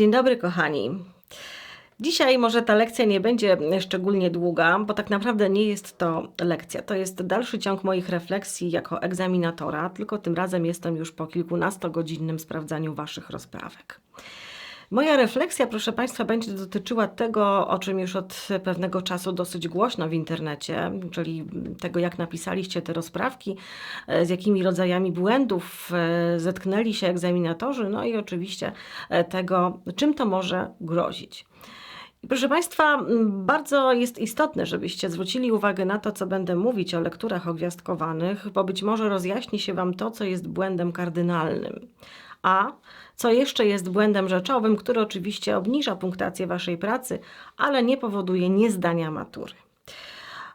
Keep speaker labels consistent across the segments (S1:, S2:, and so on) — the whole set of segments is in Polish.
S1: Dzień dobry, kochani. Dzisiaj może ta lekcja nie będzie szczególnie długa, bo tak naprawdę nie jest to lekcja. To jest dalszy ciąg moich refleksji jako egzaminatora, tylko tym razem jestem już po kilkunastogodzinnym sprawdzaniu Waszych rozprawek. Moja refleksja, proszę Państwa, będzie dotyczyła tego, o czym już od pewnego czasu dosyć głośno w internecie, czyli tego, jak napisaliście te rozprawki, e, z jakimi rodzajami błędów e, zetknęli się egzaminatorzy, no i oczywiście e, tego, czym to może grozić. Proszę Państwa, bardzo jest istotne, żebyście zwrócili uwagę na to, co będę mówić o lekturach ogwiazdkowanych, bo być może rozjaśni się Wam to, co jest błędem kardynalnym. A co jeszcze jest błędem rzeczowym, który oczywiście obniża punktację Waszej pracy, ale nie powoduje niezdania matury.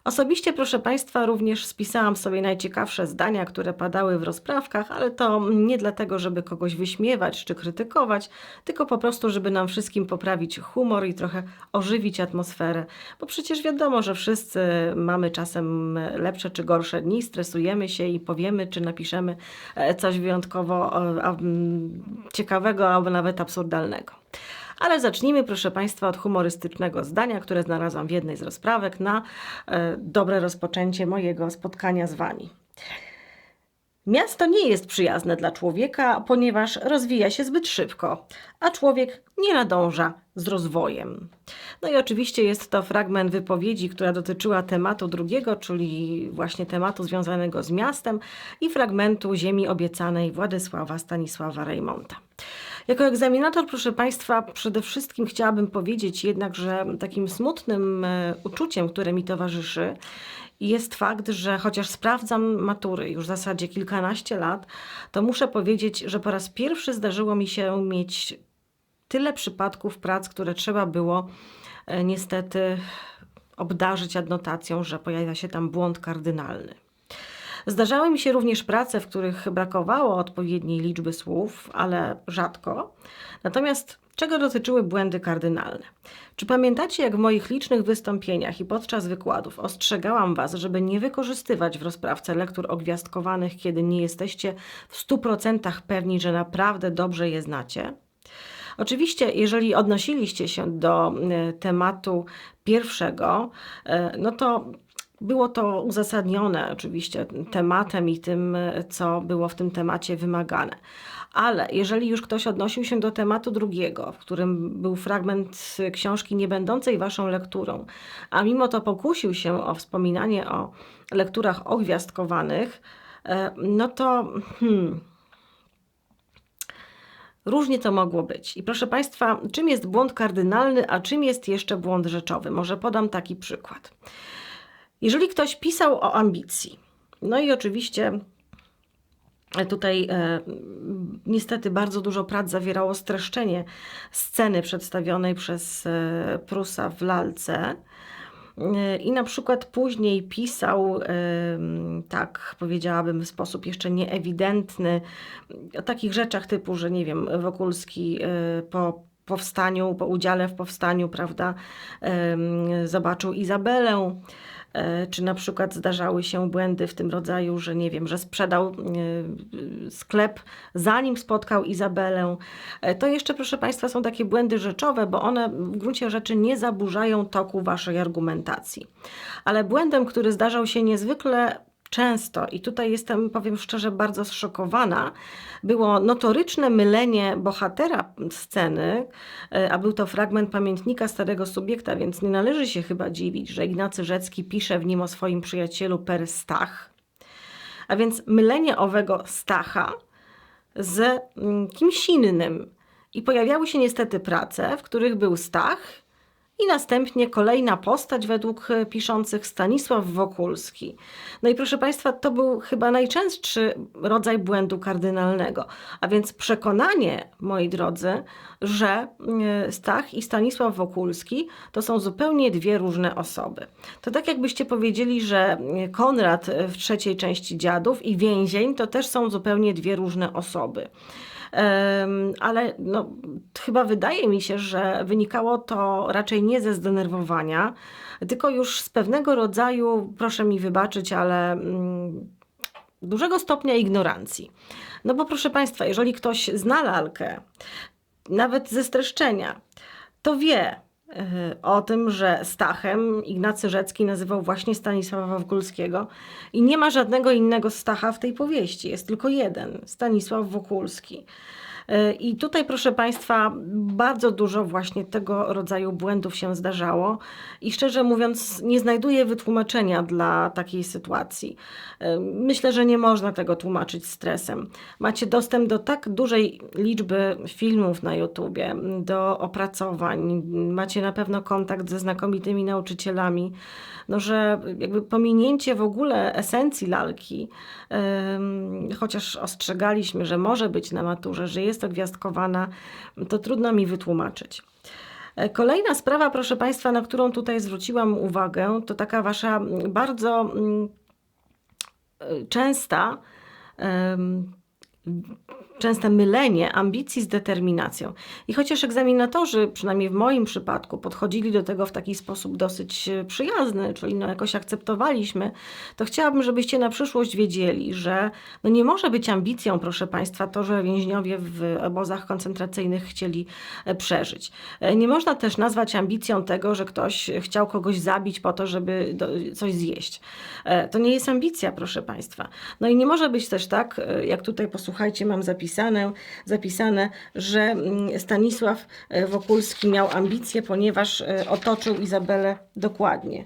S1: Osobiście, proszę Państwa, również spisałam sobie najciekawsze zdania, które padały w rozprawkach, ale to nie dlatego, żeby kogoś wyśmiewać czy krytykować, tylko po prostu, żeby nam wszystkim poprawić humor i trochę ożywić atmosferę. Bo przecież wiadomo, że wszyscy mamy czasem lepsze czy gorsze dni, stresujemy się i powiemy czy napiszemy e, coś wyjątkowo e, ciekawego albo nawet absurdalnego. Ale zacznijmy, proszę Państwa, od humorystycznego zdania, które znalazłam w jednej z rozprawek na e, dobre rozpoczęcie mojego spotkania z Wami. Miasto nie jest przyjazne dla człowieka, ponieważ rozwija się zbyt szybko, a człowiek nie nadąża z rozwojem. No i oczywiście jest to fragment wypowiedzi, która dotyczyła tematu drugiego, czyli właśnie tematu związanego z miastem i fragmentu Ziemi obiecanej Władysława Stanisława Rejmonta. Jako egzaminator, proszę Państwa, przede wszystkim chciałabym powiedzieć jednak, że takim smutnym e, uczuciem, które mi towarzyszy, jest fakt, że chociaż sprawdzam matury już w zasadzie kilkanaście lat, to muszę powiedzieć, że po raz pierwszy zdarzyło mi się mieć tyle przypadków prac, które trzeba było e, niestety obdarzyć adnotacją, że pojawia się tam błąd kardynalny. Zdarzały mi się również prace, w których brakowało odpowiedniej liczby słów, ale rzadko. Natomiast czego dotyczyły błędy kardynalne? Czy pamiętacie, jak w moich licznych wystąpieniach i podczas wykładów ostrzegałam Was, żeby nie wykorzystywać w rozprawce lektur ogwiazdkowanych, kiedy nie jesteście w 100% pewni, że naprawdę dobrze je znacie? Oczywiście, jeżeli odnosiliście się do e, tematu pierwszego, e, no to było to uzasadnione oczywiście tematem i tym, co było w tym temacie wymagane. Ale jeżeli już ktoś odnosił się do tematu drugiego, w którym był fragment książki nie będącej waszą lekturą, a mimo to pokusił się o wspominanie o lekturach ogwiazdkowanych, e, no to hmm, różnie to mogło być. I proszę Państwa, czym jest błąd kardynalny, a czym jest jeszcze błąd rzeczowy? Może podam taki przykład. Jeżeli ktoś pisał o ambicji, no i oczywiście Tutaj e, niestety bardzo dużo prac zawierało streszczenie sceny przedstawionej przez e, Prusa w lalce. E, I na przykład później pisał, e, tak powiedziałabym, w sposób jeszcze nieewidentny, o takich rzeczach typu, że nie wiem, Wokulski e, po powstaniu, po udziale w powstaniu, prawda, zobaczył Izabelę E, czy na przykład zdarzały się błędy w tym rodzaju, że nie wiem, że sprzedał e, sklep zanim spotkał Izabelę. E, to jeszcze, proszę Państwa, są takie błędy rzeczowe, bo one w gruncie rzeczy nie zaburzają toku Waszej argumentacji. Ale błędem, który zdarzał się niezwykle często, i tutaj jestem, powiem szczerze, bardzo zszokowana, było notoryczne mylenie bohatera sceny, e, a był to fragment pamiętnika starego subiekta, więc nie należy się chyba dziwić, że Ignacy Rzecki pisze w nim o swoim przyjacielu Per Stach. A więc mylenie owego Stacha z mm, kimś innym. I pojawiały się niestety prace, w których był Stach i następnie kolejna postać według e, piszących Stanisław Wokulski. No i proszę Państwa, to był chyba najczęstszy rodzaj błędu kardynalnego. A więc przekonanie, moi drodzy, że e, Stach i Stanisław Wokulski to są zupełnie dwie różne osoby. To tak jakbyście powiedzieli, że Konrad w trzeciej części Dziadów i Więzień to też są zupełnie dwie różne osoby ale no, chyba wydaje mi się, że wynikało to raczej nie ze zdenerwowania, tylko już z pewnego rodzaju, proszę mi wybaczyć, ale mm, dużego stopnia ignorancji. No bo proszę Państwa, jeżeli ktoś zna lalkę, nawet ze streszczenia, to wie o tym, że Stachem Ignacy Rzecki nazywał właśnie Stanisława Wokulskiego i nie ma żadnego innego Stacha w tej powieści, jest tylko jeden, Stanisław Wokulski. E, I tutaj, proszę Państwa, bardzo dużo właśnie tego rodzaju błędów się zdarzało i szczerze mówiąc, nie znajduję wytłumaczenia dla takiej sytuacji. E, myślę, że nie można tego tłumaczyć stresem. Macie dostęp do tak dużej liczby filmów na YouTubie, do opracowań, macie na pewno kontakt ze znakomitymi nauczycielami, no że jakby pominięcie w ogóle esencji lalki, chociaż ostrzegaliśmy, że może być na maturze, że jest jest to gwiazdkowana, to trudno mi wytłumaczyć. E, kolejna sprawa, proszę Państwa, na którą tutaj zwróciłam uwagę, to taka Wasza bardzo mm, e, częsta częste mylenie ambicji z determinacją. I chociaż egzaminatorzy, przynajmniej w moim przypadku, podchodzili do tego w taki sposób dosyć e, przyjazny, czyli no jakoś akceptowaliśmy, to chciałabym, żebyście na przyszłość wiedzieli, że no nie może być ambicją, proszę Państwa, to, że więźniowie w obozach koncentracyjnych chcieli e, przeżyć. E, nie można też nazwać ambicją tego, że ktoś chciał kogoś zabić po to, żeby coś zjeść. To nie jest ambicja, proszę Państwa. No i nie może być też tak, jak tutaj posłuchajcie, mam zapisane, zapisane, że mm, Stanisław e, Wokulski miał ambicje, ponieważ e, otoczył Izabelę dokładnie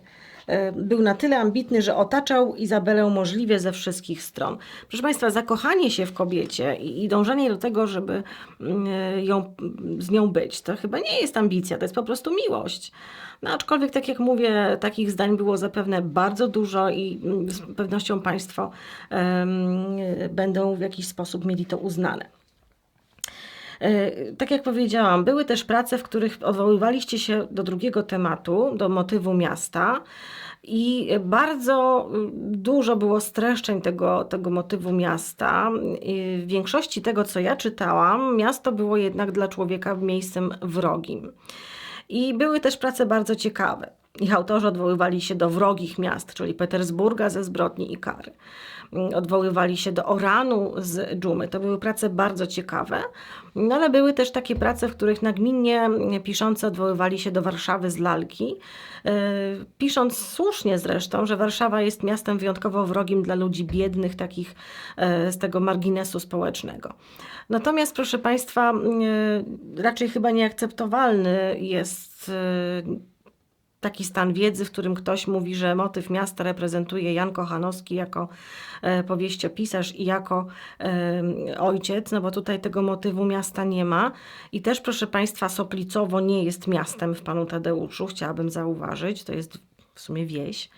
S1: był na tyle ambitny, że otaczał Izabelę możliwie ze wszystkich stron. Proszę Państwa, zakochanie się w kobiecie i, dążenie do tego, żeby mm, ją, z nią być, to chyba nie jest ambicja, to jest po prostu miłość. No, aczkolwiek, tak jak mówię, takich zdań było zapewne bardzo dużo i mm, z pewnością Państwo um, będą w jakiś sposób mieli to uznane. E, tak jak powiedziałam, były też prace, w których odwoływaliście się do drugiego tematu, do motywu miasta. I bardzo dużo było streszczeń tego, tego motywu miasta. W większości tego, co ja czytałam, miasto było jednak dla człowieka miejscem wrogim. I były też prace bardzo ciekawe. Ich autorzy odwoływali się do wrogich miast, czyli Petersburga ze zbrodni i kary. Odwoływali się do Oranu z dżumy. To były prace bardzo ciekawe, no ale były też takie prace, w których nagminnie piszący odwoływali się do Warszawy z lalki, e, pisząc słusznie zresztą, że Warszawa jest miastem wyjątkowo wrogim dla ludzi biednych, takich e, z tego marginesu społecznego. Natomiast, proszę Państwa, e, raczej chyba nieakceptowalny jest taki stan wiedzy, w którym ktoś mówi, że motyw miasta reprezentuje Jan Kochanowski jako e, powieściopisarz i jako e, ojciec, no bo tutaj tego motywu miasta nie ma. I też, proszę Państwa, Soplicowo nie jest miastem w Panu Tadeuszu, chciałabym zauważyć, to jest w sumie wieś.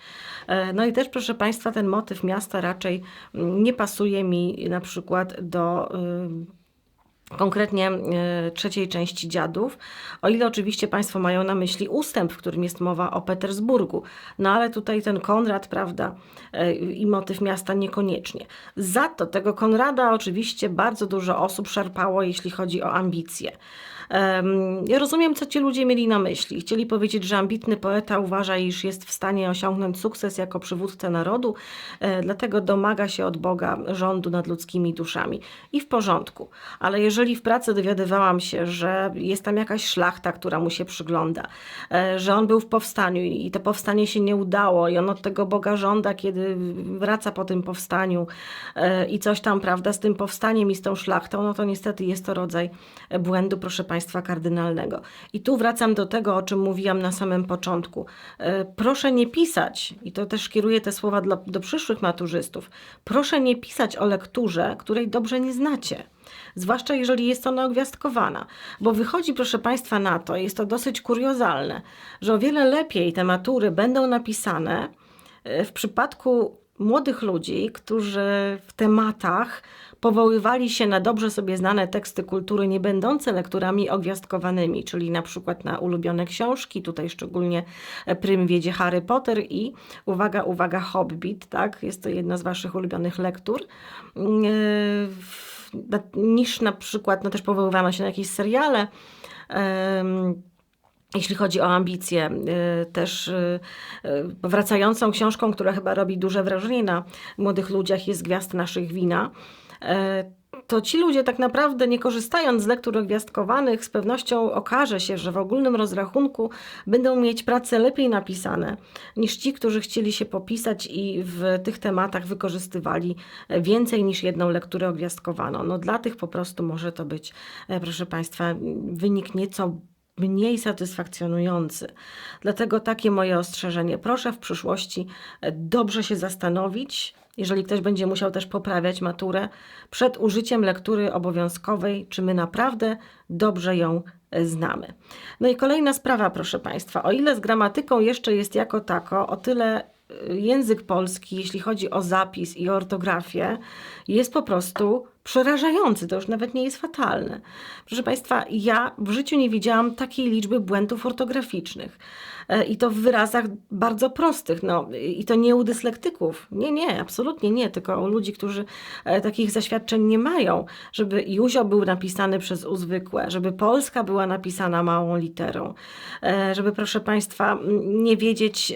S1: E, no i też, proszę Państwa, ten motyw miasta raczej nie pasuje mi na przykład do konkretnie e, trzeciej części Dziadów, o ile oczywiście Państwo mają na myśli ustęp, w którym jest mowa o Petersburgu. No ale tutaj ten Konrad, prawda, e, i motyw miasta niekoniecznie. Za to tego Konrada oczywiście bardzo dużo osób szarpało, jeśli chodzi o ambicje. Ja rozumiem, co ci ludzie mieli na myśli. Chcieli powiedzieć, że ambitny poeta uważa, iż jest w stanie osiągnąć sukces jako przywódca narodu, e, dlatego domaga się od Boga rządu nad ludzkimi duszami. I w porządku. Ale jeżeli w pracy dowiadywałam się, że jest tam jakaś szlachta, która mu się przygląda, e, że on był w powstaniu i to powstanie się nie udało i on od tego Boga żąda, kiedy wraca po tym powstaniu e, i coś tam, prawda, z tym powstaniem i z tą szlachtą, no to niestety jest to rodzaj błędu, proszę Państwa państwa kardynalnego. I tu wracam do tego, o czym mówiłam na samym początku. E, proszę nie pisać, i to też kieruję te słowa do, do przyszłych maturzystów, proszę nie pisać o lekturze, której dobrze nie znacie zwłaszcza jeżeli jest ona ogwiazdkowana. Bo wychodzi, proszę Państwa, na to, jest to dosyć kuriozalne, że o wiele lepiej te matury będą napisane e, w przypadku młodych ludzi, którzy w tematach powoływali się na dobrze sobie znane teksty kultury, nie będące lekturami ogwiazdkowanymi, czyli na przykład na ulubione książki, tutaj szczególnie Prym wiedzie Harry Potter i uwaga, uwaga, Hobbit, tak? Jest to jedna z Waszych ulubionych lektur. Yy, niż na przykład, no też powoływano się na jakieś seriale, jeśli chodzi o ambicje, y, też wracającą książką, która chyba robi duże wrażenie na młodych ludziach, jest Gwiazd naszych wina. To ci ludzie tak naprawdę nie korzystając z lektur gwiazdkowanych, z pewnością okaże się, że w ogólnym rozrachunku będą mieć prace lepiej napisane niż ci, którzy chcieli się popisać i w tych tematach wykorzystywali więcej niż jedną lekturę ogwiazdkowaną. No dla tych po prostu może to być, e, proszę Państwa, wynik nieco mniej satysfakcjonujący. Dlatego takie moje ostrzeżenie. Proszę w przyszłości e, dobrze się zastanowić, jeżeli ktoś będzie musiał też poprawiać maturę, przed użyciem lektury obowiązkowej, czy my naprawdę dobrze ją znamy. No i kolejna sprawa, proszę Państwa. O ile z gramatyką jeszcze jest jako tako, o tyle e, język polski, jeśli chodzi o zapis i ortografię, jest po prostu przerażający. To już nawet nie jest fatalne. Proszę Państwa, ja w życiu nie widziałam takiej liczby błędów ortograficznych. E, I to w wyrazach bardzo prostych. No, I to nie u dyslektyków. Nie, nie, absolutnie nie. Tylko u ludzi, którzy e, takich zaświadczeń nie mają. Żeby Józio był napisany przez U zwykłe, żeby Polska była napisana małą literą. E, żeby, proszę Państwa, nie wiedzieć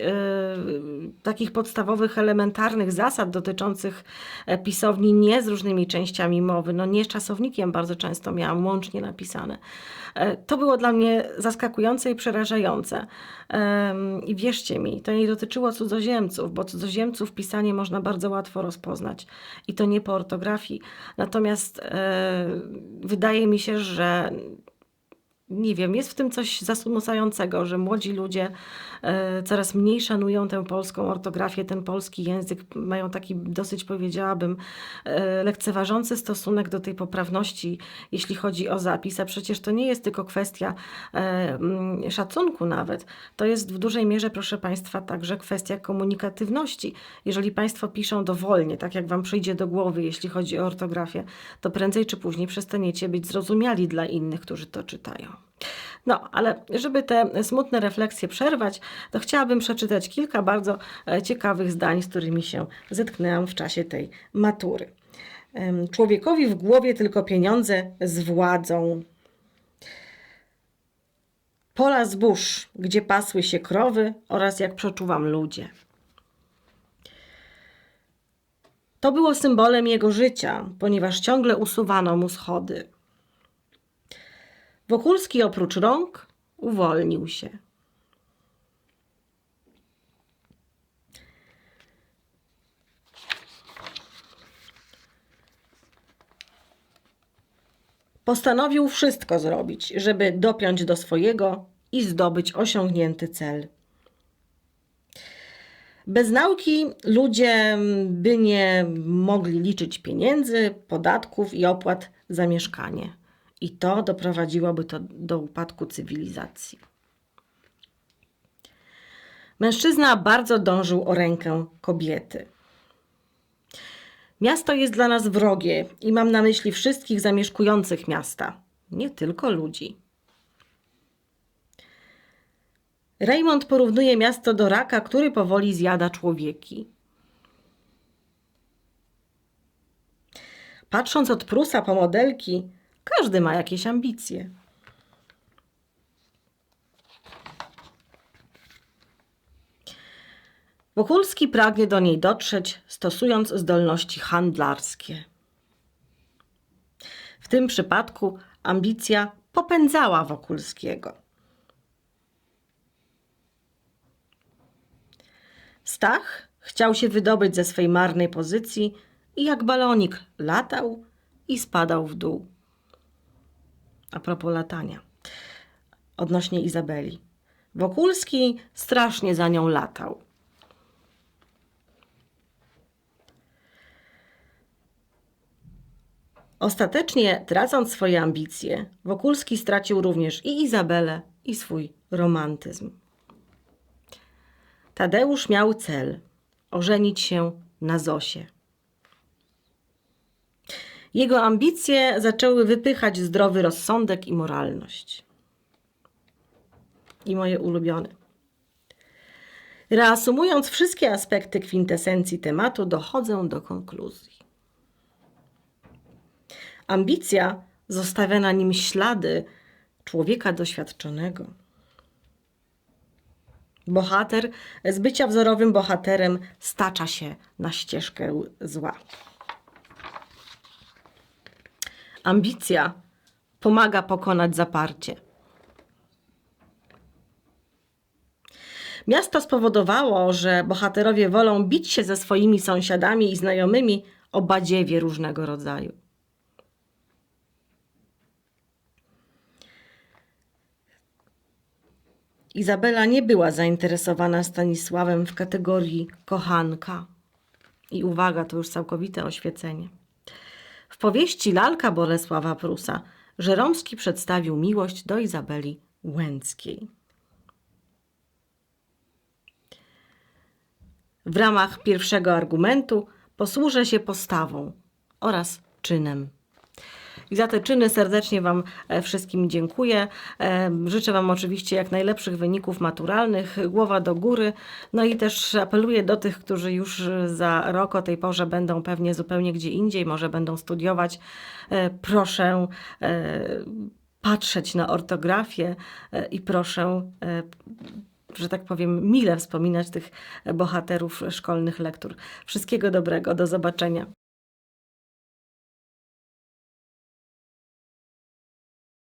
S1: takich podstawowych, elementarnych zasad dotyczących pisowni nie z różnymi częściami mowy. No nie z czasownikiem bardzo często miałam łącznie napisane. To było dla mnie zaskakujące i przerażające. I wierzcie mi, to nie dotyczyło cudzoziemców, bo cudzoziemców pisanie można bardzo łatwo rozpoznać i to nie po ortografii. Natomiast e, wydaje mi się, że nie wiem, jest w tym coś zasmucającego, że młodzi ludzie e, coraz mniej szanują tę polską ortografię, ten polski język, mają taki dosyć, powiedziałabym, e, lekceważący stosunek do tej poprawności, jeśli chodzi o zapis, a przecież to nie jest tylko kwestia e, mm, szacunku nawet, to jest w dużej mierze, proszę Państwa, także kwestia komunikatywności. Jeżeli Państwo piszą dowolnie, tak jak Wam przyjdzie do głowy, jeśli chodzi o ortografię, to prędzej czy później przestaniecie być zrozumiali dla innych, którzy to czytają. No, ale żeby te smutne refleksje przerwać, to chciałabym przeczytać kilka bardzo e, ciekawych zdań, z którymi się zetknęłam w czasie tej matury. Człowiekowi w głowie tylko pieniądze z władzą. Pola zbóż, gdzie pasły się krowy oraz jak przeczuwam ludzie. To było symbolem jego życia, ponieważ ciągle usuwano mu schody. Wokulski oprócz rąk uwolnił się. Postanowił wszystko zrobić, żeby dopiąć do swojego i zdobyć osiągnięty cel. Bez nauki ludzie by nie mogli liczyć pieniędzy, podatków i opłat za mieszkanie i to doprowadziłoby to do upadku cywilizacji. Mężczyzna bardzo dążył o rękę kobiety. Miasto jest dla nas wrogie i mam na myśli wszystkich zamieszkujących miasta, nie tylko ludzi. Raymond porównuje miasto do raka, który powoli zjada człowieki. Patrząc od Prusa po modelki, każdy ma jakieś ambicje. Wokulski pragnie do niej dotrzeć, stosując zdolności handlarskie. W tym przypadku ambicja popędzała Wokulskiego. Stach chciał się wydobyć ze swej marnej pozycji i jak balonik latał i spadał w dół a propos latania, odnośnie Izabeli. Wokulski strasznie za nią latał. Ostatecznie, tracąc swoje ambicje, Wokulski stracił również i Izabelę, i swój romantyzm. Tadeusz miał cel ożenić się na Zosie. Jego ambicje zaczęły wypychać zdrowy rozsądek i moralność. I moje ulubione. Reasumując wszystkie aspekty kwintesencji tematu, dochodzę do konkluzji. Ambicja zostawia na nim ślady człowieka doświadczonego. Bohater z bycia wzorowym bohaterem stacza się na ścieżkę zła. Ambicja pomaga pokonać zaparcie. Miasto spowodowało, że bohaterowie wolą bić się ze swoimi sąsiadami i znajomymi o badziewie różnego rodzaju. Izabela nie była zainteresowana Stanisławem w kategorii kochanka. I uwaga, to już całkowite oświecenie. W powieści Lalka Bolesława Prusa Żeromski przedstawił miłość do Izabeli Łęckiej. W ramach pierwszego argumentu posłużę się postawą oraz czynem. I za te czyny serdecznie Wam e, wszystkim dziękuję. E, Życzę Wam oczywiście jak najlepszych wyników maturalnych, głowa do góry. No i też apeluję do tych, którzy już za rok o tej porze będą pewnie zupełnie gdzie indziej, może będą studiować. E, Proszę e, patrzeć na ortografię e, i proszę e, że tak powiem, mile wspominać tych bohaterów szkolnych lektur. Wszystkiego dobrego, do zobaczenia.